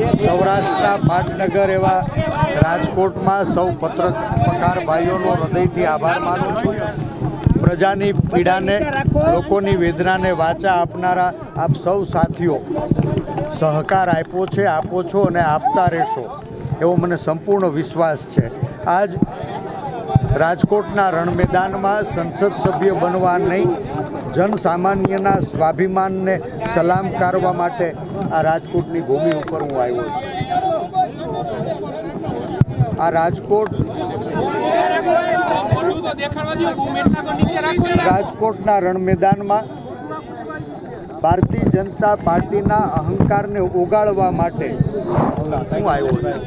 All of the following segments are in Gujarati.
સૌરાષ્ટ્રના પાટનગર એવા રાજકોટમાં સૌ પત્રકાર ભાઈઓનો હૃદયથી આભાર માનું છું. પ્રજાની પીડાને, લોકોની વેદનાને વાચા આપનારા આપ સૌ સાથીઓ, સહકાર આપ્યો છે, આપો છો અને આપતા રહેશો, એવો મને સંપૂર્ણ વિશ્વાસ છે. આજ રાજકોટના રણ મેદાનમાં સંસદ સભ્ય બનવા નહીં જનસામાન્યના સ્વાભિમાનને સલામ કરવા માટે આ રાજકોટની ભૂમિ ઉપર હું આવ્યો છું. આ રાજકોટ રાજકોટના રણ મેદાનમાં ભારતીય જનતા પાર્ટીના અહંકારને ઓગાળવા માટે હું આવ્યો છું.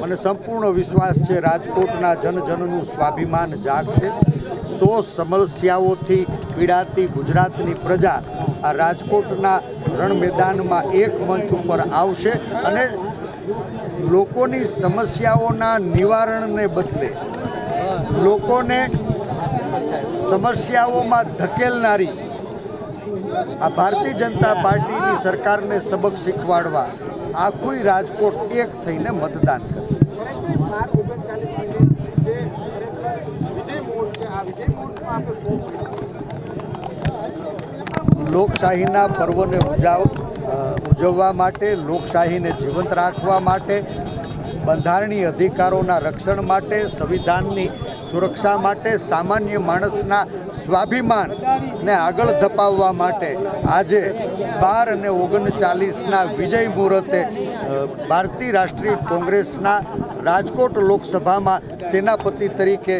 મને સંપૂર્ણ વિશ્વાસ છે, રાજકોટના જનજનનું સ્વાભિમાન જાગશે. સો સમસ્યાઓથી પીડાતી ગુજરાતની પ્રજા આ રાજકોટના રણ મેદાનમાં એક મંચ ઉપર આવશે અને લોકોની સમસ્યાઓના નિવારણને બદલે લોકોને સમસ્યાઓમાં ધકેલનારી આ ભારતીય જનતા પાર્ટીની સરકારને સબક શીખવાડવા આખું રાજકોટ એક થઈને મતદાન કરશે બાર ઓગણચાલીસ મિનિટ જે ખરેખર વિજય મુહૂર્ત છે આ વિજય મુહૂર્તમાં આપણે ખૂબ લોકશાહીના પર્વને ઉજાવ ઉજવવા માટે, લોકશાહીને જીવંત રાખવા માટે, બંધારણીય અધિકારોના રક્ષણ માટે, સંવિધાનની સુરક્ષા માટે, સામાન્ય માણસના સ્વાભિમાનને આગળ ધપાવવા માટે આજે બાર અને ઓગણચાલીસના વિજય મુહૂર્તે ભારતીય રાષ્ટ્રીય કોંગ્રેસના રાજકોટ લોકસભામાં સેનાપતિ તરીકે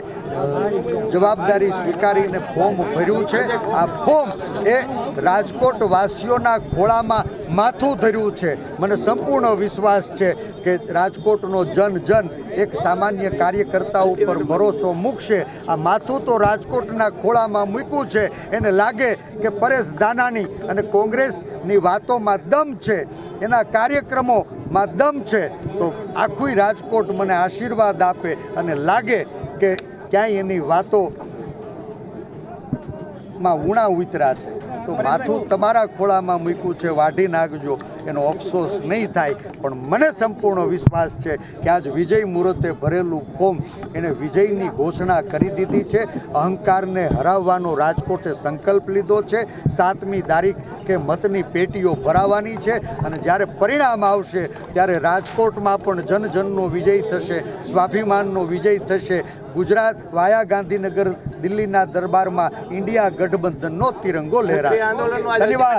જવાબદારી સ્વીકારીને ફોર્મ ભર્યું છે. આ ફોર્મ એ રાજકોટ વાસીઓના ખોળામાં માથું ધર્યું છે. મને સંપૂર્ણ વિશ્વાસ છે કે રાજકોટનો જન જન એક સામાન્ય કાર્યકર્તા ઉપર ભરોસો મૂકશે. આ માથું તો રાજકોટના ખોળામાં મૂક્યું છે. એને લાગે કે પરેશ દાનાની અને કોંગ્રેસની વાતોમાં દમ છે. એના કાર્યક્રમોમાં દમ છે. તો આખું રાજકોટ મને આશીર્વાદ આપે અને લાગે કે ક્યાંય એની વાતો માં ઉણા ઉતરા છે. તો માથું તમારા ખોળામાં મૂક્યું છે, વાઢી નાખજો, એનો અફસોસ નહીં થાય. પણ મને સંપૂર્ણ વિશ્વાસ છે કે આજ વિજય મુહૂર્તે ભરેલું ફોર્મ એણે વિજયની ઘોષણા કરી દીધી છે. અહંકારને હરાવવાનો રાજકોટે સંકલ્પ લીધો છે. સાતમી તારીખ કે મતની પેટીઓ ભરાવાની છે અને જ્યારે પરિણામ આવશે, ત્યારે રાજકોટમાં પણ જનજનનો વિજય થશે, સ્વાભિમાનનો વિજય થશે. ગુજરાત વાયા ગાંધીનગર દિલ્હીના દરબારમાં ઇન્ડિયા ગઠબંધનનો તિરંગો લહેરાશે. ધન્યવાદ.